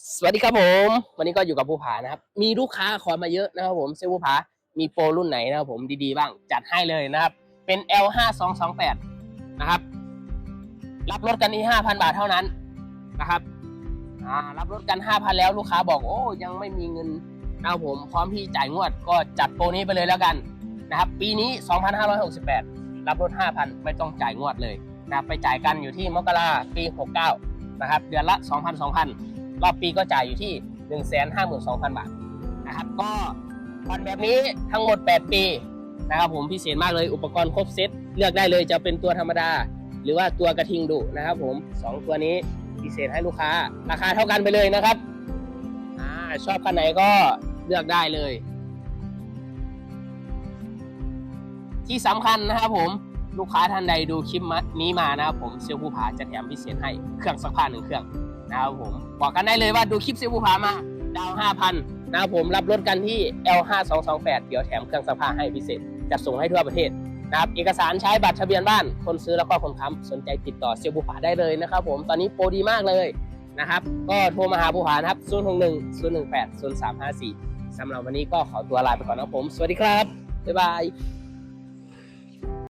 สวัสดีครับผม วันนี้ก็อยู่กับภูผานะครับ มีลูกค้าขอมาเยอะนะครับผมเซลลภูผา มีโปรรุ่นไหนนะครับผมดีๆบ้าง จัดให้เลยนะครับ เป็น L 5 2 2 8 นะครับ รับรถกันที่5,000 บาทเท่านั้นนะครับอ่ารับรถกัน 5,000 แล้วลูกค้าบอกโอ้ยังไม่มีเงินนะครับผม พร้อมที่จ่ายงวดก็จัดโปรนี้ไปเลยแล้วกันนะครับ ปีนี้ 2,568 รับรถ 5,000 ไม่ต้องจ่ายงวดเลยนะครับไปจ่ายกันอยู่ที่มกราปี 69นะครับเดือนละ 2,000 2,000 รอบปีก็จ่ายอยู่ที่ 152,000 บาทนะครับ ก็ผ่อนแบบนี้ทั้งหมด 8 ปีนะครับผมพิเศษมากเลยอุปกรณ์ครบเซตเลือกได้เลยจะเป็นตัวธรรมดา หรือว่าตัวกระทิงดุนะครับผมสองตัวนี้พิเศษให้ลูกค้า ราคาเท่ากันไปเลยนะครับอ่าชอบคันไหนก็เลือกได้เลย ที่สำคัญนะครับผมลูกค้าท่านใดดูคลิปนี้มานะครับผมเซลลผู้ผาจะแถมพิเศษให้เครื่องซักผ้าหนึ่งเครื่อง นะครับผมบอกกันได้เลยว่าดูคลิปเซลลผู้ผามา ดาวห้าพันนะครับผมรับรถกันที่ L 5 2 2 8 เดี๋ยวแถมเครื่องซักผ้าให้พิเศษ จัดส่งให้ทั่วประเทศนะครับเอกสารใช้บัตรทะเบียนบ้าน คนซื้อแล้วก็คนค้ำสนใจติดต่อเซลลผู้ผาได้เลยนะครับผมตอนนี้โปรดีมากเลยนะครับ ก็โทรมาหาผู้ผานะครับ 0 6 1 0 1 8 0 3 5 4สำหรับวันนี้ก็ขอตัวลาไปก่อนนะครับผม สวัสดีครับ บ๊ายบาย